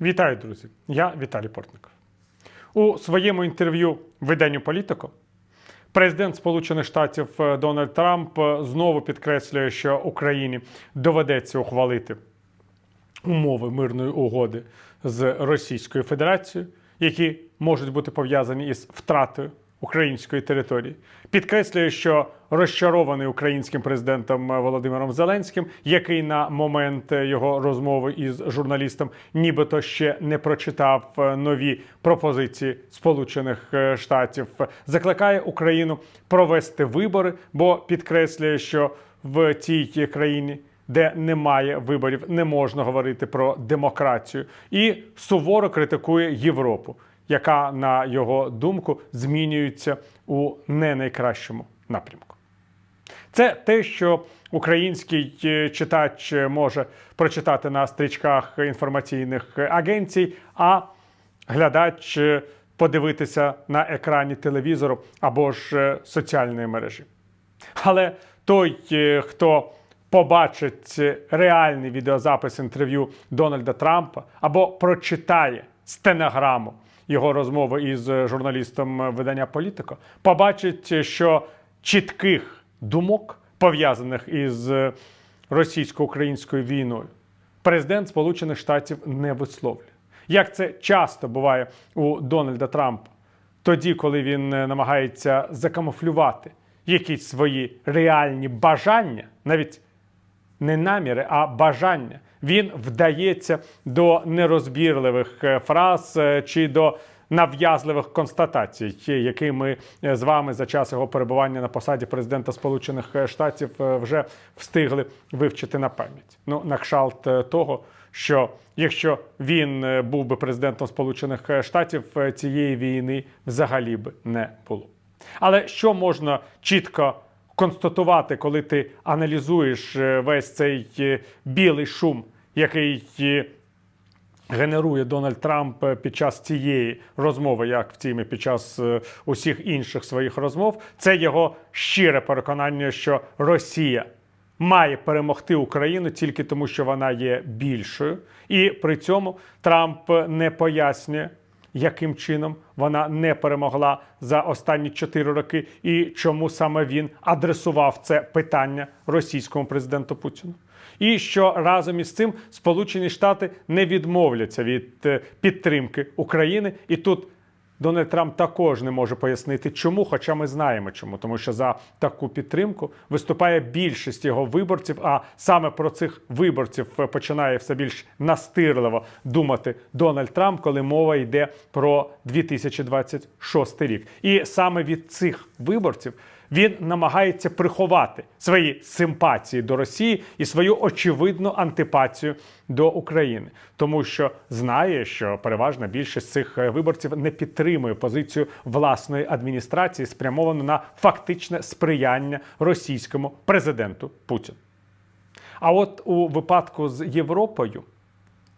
Вітаю, друзі! Я Віталій Портников. У своєму інтерв'ю виданню Політико президент Сполучених Штатів е, Дональд Трамп е, знову підкреслює, що Україні доведеться ухвалити умови мирної угоди з Російською Федерацією, які можуть бути пов'язані із втратою української території. Підкреслює, що розчарований українським президентом Володимиром Зеленським, який на момент його розмови із журналістом нібито ще не прочитав е, нові пропозиції Сполучених е, Штатів, закликає Україну провести вибори, бо підкреслює, що в цій країні де немає виборів, не можна говорити про демократію, і суворо критикує Європу, яка, на його думку, змінюється у не найкращому напрямку. Це те, що український е, читач може прочитати на стрічках інформаційних агенцій, а глядач е, подивитися на екрані телевізору або ж е, соціальної мережі. Але той, е, хто побачить реальний відеозапис інтерв'ю Дональда Трампа або прочитає стенограму його розмови із журналістом видання Політико, побачить, що чітких думок, пов'язаних із російсько-українською війною, президент Сполучених Штатів не висловлює. Як це часто буває у Дональда Трампа, тоді, коли він е, намагається закамуфлювати якісь свої реальні бажання, навіть не наміри, а бажання. Він вдається до нерозбірливих е, фраз е, чи до нав'язливих констатацій, які ми е, з вами за час його перебування на посаді президента Сполучених Штатів вже встигли вивчити на пам'ять. Ну, на кшалт того, що якщо він був би президентом Сполучених Штатів, цієї війни взагалі би не було. Але що можна чітко констатувати, коли ти аналізуєш е, весь цей е, білий шум, який е, генерує Дональд Трамп під час цієї розмови, як втім і під час усіх інших своїх розмов, це його щире переконання, що Росія має перемогти Україну тільки тому, що вона є більшою, і при цьому Трамп не пояснює. Яким чином вона не перемогла за останні чотири роки, і чому саме він адресував це питання російському президенту Путіну? І що разом із цим Сполучені Штати не відмовляться від е, підтримки України, і тут Дональд Трамп також не може пояснити, чому, хоча ми знаємо чому, тому що за таку підтримку виступає більшість його виборців. А саме про цих виборців е, починає все більш настирливо думати Дональд Трамп, коли мова йде про 2026 рік. І саме від цих виборців він намагається приховати свої симпатії до Росії і свою очевидну антипатію до України, тому що знає, що переважна більшість цих е, виборців не підтримує позицію власної адміністрації, спрямовану на фактичне сприяння російському президенту Путіну. А от у випадку з Європою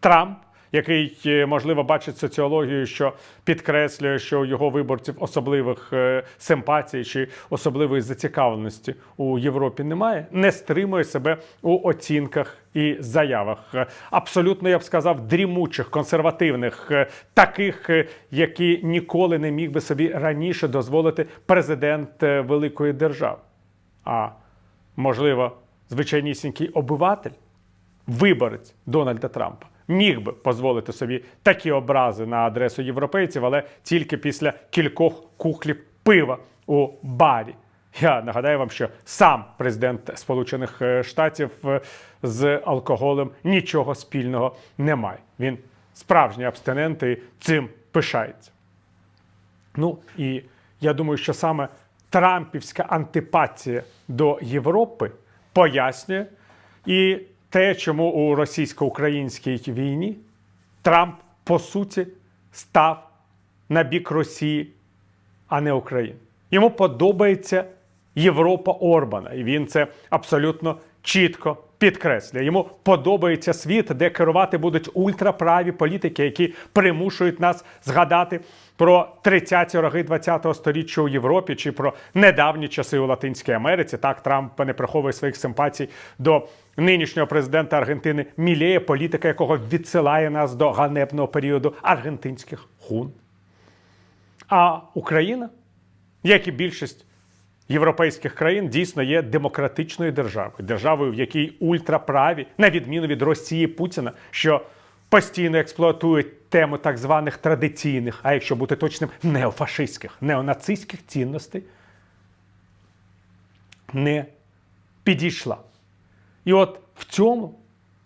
Трамп, який е, можливо бачить соціологію, що підкреслює, що у його виборців особливих е, симпатій чи особливої зацікавленості у Європі немає, не стримує себе у оцінках і заявах. Абсолютно я б сказав, дрімучих, консервативних, е, таких, які ніколи не міг би собі раніше дозволити президент великої держави. А можливо, звичайнісінький обиватель, виборець Дональда Трампа, міг би дозволити собі такі образи на адресу європейців, але тільки після кількох кухлів пива у барі. Я нагадаю вам, що сам президент Сполучених е, Штатів е, з алкоголем нічого спільного не має. Він справжній абстинент і цим пишається. Ну і я думаю, що саме Трампівська антипатія до Європи пояснює і те, чому у російсько-українській війні Трамп по суті став на бік Росії, а не України. Йому подобається Європа Орбана, і він це абсолютно чітко підкреслює. Йому подобається світ, де керувати будуть ультраправі політики, які примушують нас згадати про 30-ті роки 20-го сторіччя у Європі чи про недавні часи у Латинській Америці. Так Трамп не приховує своїх симпатій до нинішнього президента Аргентини Мілея, політика якого відсилає нас до ганебного періоду аргентинських хун. А Україна, як і більшість європейських країн, дійсно є демократичною державою, державою, в якій ультраправі, на відміну від Росії Путіна, що постійно експлуатують тему так званих традиційних, а якщо бути точним, неофашистських, неонацистських цінностей, не підійшла. І от в цьому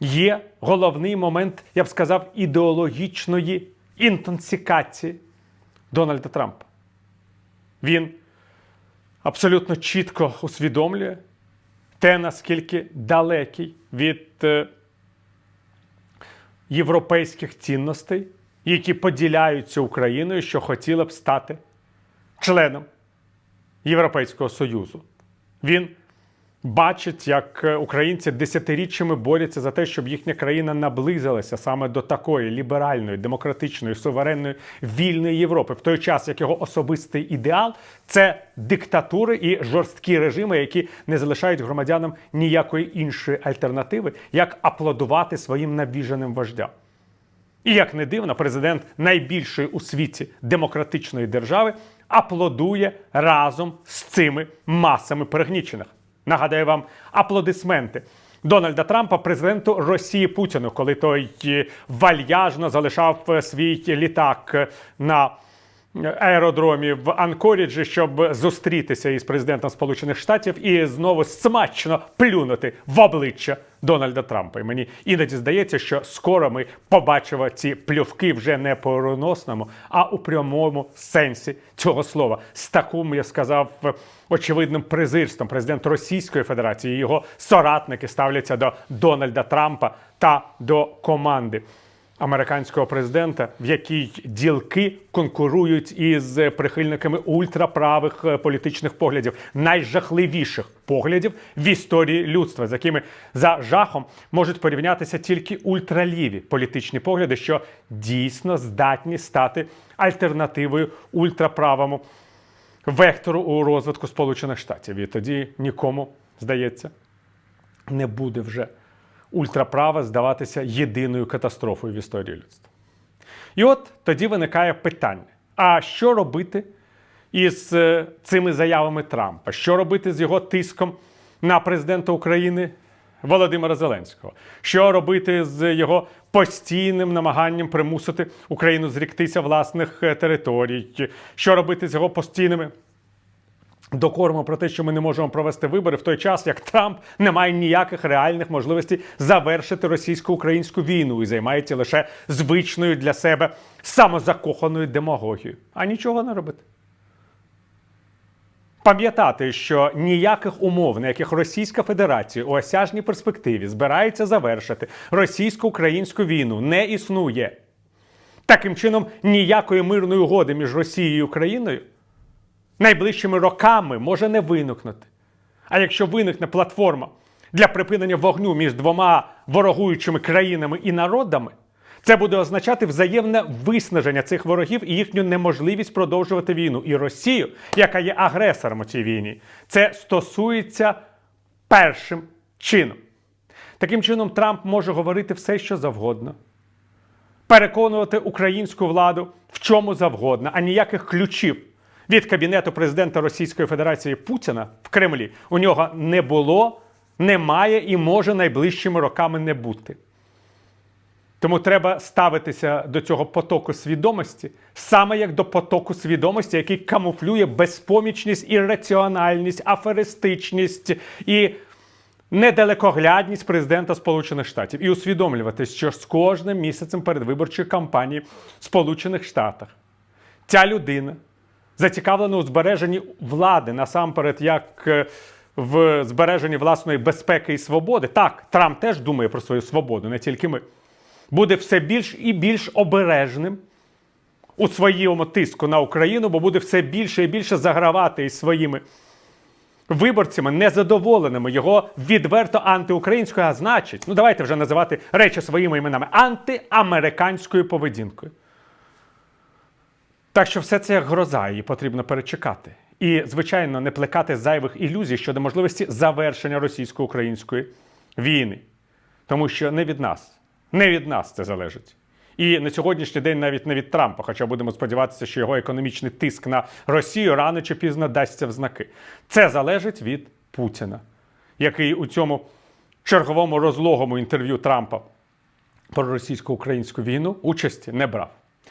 є головний момент, я б сказав, ідеологічної інтенсикації Дональда Трампа. Він абсолютно чітко усвідомлює те, наскільки далекий від е, європейських цінностей, які поділяються Україною, що хотіла б стати членом Європейського Союзу. Він бачить, як е, українці десятиріччями борються за те, щоб їхня країна наблизилася саме до такої ліберальної, демократичної, суверенної, вільної Європи, в той час як його особистий ідеал це диктатури і жорсткі режими, які не залишають громадянам ніякої іншої альтернативи, як аплодувати своїм навіженим вождям. І як не дивно, президент найбільшої у світі демократичної держави аплодує разом з цими масами пригнічених. Нагадаю вам аплодисменти Дональда Трампа, президенту Росії Путіну, коли той е, вальяжно залишав е, свій літак на аеродромі в Анкоріджі, щоб зустрітися із президентом Сполучених Штатів і знову смачно плюнути в обличчя Дональда Трампа. І мені іноді здається, що скоро ми побачимо ці плювки вже не по переносному, а у прямому сенсі цього слова. З таким, я сказав, очевидним презирством президент Російської Федерації його соратники ставляться до Дональда Трампа та до команди американського президента, в якій ділки конкурують із прихильниками ультраправих е, політичних поглядів, найжахливіших поглядів в історії людства, з якими за жахом можуть порівнятися тільки ультраліві політичні погляди, що дійсно здатні стати альтернативою ультраправому вектору у розвитку Сполучених Штатів. І тоді нікому здається не буде вже ультраправа здаватися єдиною катастрофою в історії людства. І от тоді виникає питання: а що робити із е, цими заявами Трампа? Що робити з його тиском на президента України Володимира Зеленського? Що робити з його постійним намаганням примусити Україну зріктися власних е, територій? Що робити з його постійними докормо про те, що ми не можемо провести вибори в той час, як Трамп не має ніяких реальних можливостей завершити російсько-українську війну і займається лише звичною для себе самозакоханою демагогією, а нічого не робити. Пам'ятати, що ніяких умов, на яких Російська Федерація у осяжній перспективі збирається завершити російсько-українську війну, не існує. Таким чином, ніякої мирної угоди між Росією і Україною найближчими роками може не виникнути. А якщо виникне платформа для припинення вогню між двома ворогуючими країнами і народами, це буде означати взаємне виснаження цих ворогів і їхню неможливість продовжувати війну. І Росію, яка є агресором у цій війні, це стосується першим чином. Таким чином, Трамп може говорити все, що завгодно, переконувати українську владу в чому завгодно, а ніяких ключів від кабінету президента Російської Федерації Путіна в Кремлі у нього не було, немає і може найближчими роками не бути. Тому треба ставитися до цього потоку свідомості саме як до потоку свідомості, який камуфлює безпомічність, ірраціональність, аферистичність і недалекоглядність президента Сполучених Штатів і усвідомлювати, що з кожним місяцем передвиборчої кампанії в Сполучених Штатах ця людина зацікавлена у збереженні влади насамперед, як е, в збереженні власної безпеки і свободи. Так, Трамп теж думає про свою свободу, не тільки ми. Буде все більш і більш обережним у своєму тиску на Україну, бо буде все більше і більше загравати із своїми виборцями незадоволеними його відверто антиукраїнською, а значить, ну давайте вже називати речі своїми іменами антиамериканською поведінкою. Так що все це як гроза, її потрібно перечекати. І, звичайно, не плекати зайвих ілюзій щодо можливості завершення російсько-української війни. Тому що не від нас, не від нас це залежить. І на сьогоднішній день навіть не від Трампа, хоча будемо сподіватися, що його економічний тиск на Росію рано чи пізно дасться в знаки. Це залежить від Путіна, який у цьому черговому розлогому інтерв'ю Трампа про російсько-українську війну участі не брав.